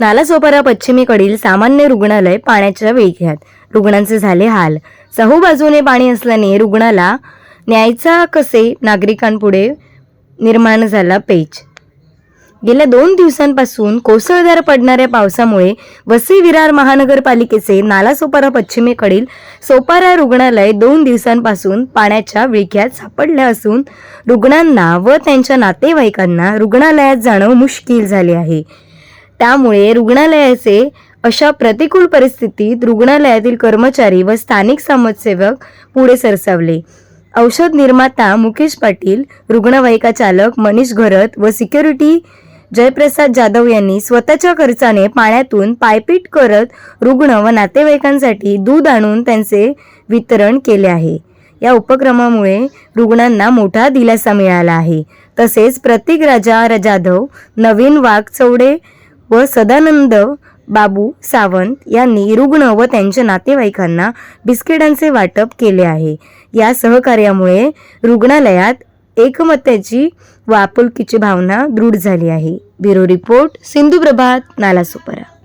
नालासोपारा पश्चिमेकडील सामान्य रुग्णालय पाण्याच्या वेग्यात रुग्णांचे झाले हाल. चहूबाजूने पाणी असल्याने रुग्णाला न्यायचा कसे नागरिकांपुढे निर्माण झाला पेच? गेल्या दोन दिवसांपासून कोसळधार पडणाऱ्या पावसामुळे वसई विरार महानगरपालिकेचे नालासोपारा पश्चिमेकडील सोपारा रुग्णालय दोन दिवसांपासून पाण्याच्या विळख्यात सापडले असून रुग्णांना व त्यांच्या नातेवाईकांना रुग्णालयात जाणं मुश्किल झाले आहे. त्यामुळे रुग्णालयाचे अशा प्रतिकूल परिस्थितीत रुग्णालयातील कर्मचारी व स्थानिक समाजसेवक पुढे सरसावले. औषध निर्माता मुकेश पाटील रुग्णवाहिका चालक मनीष घरत व सिक्युरिटी जयप्रसाद जाधव यांनी स्वतःच्या खर्चाने पाण्यातून पायपीट करत रुग्ण व नातेवाईकांसाठी दूध आणून त्यांचे वितरण केले आहे. या उपक्रमामुळे रुग्णांना मोठा दिलासा मिळाला आहे. तसेच प्रतीक राजा जाधव नवीन वाघचौडे व सदानंद बाबू सावंत यांनी रुग्ण व त्यांच्या नातेवाईकांना बिस्किटांचे वाटप केले आहे. या सहकार्यामुळे रुग्णालयात एकमत्याची व आपुलकीची भावना दृढ झाली आहे. Bureau report Sindhu Prabhat Nalasopara.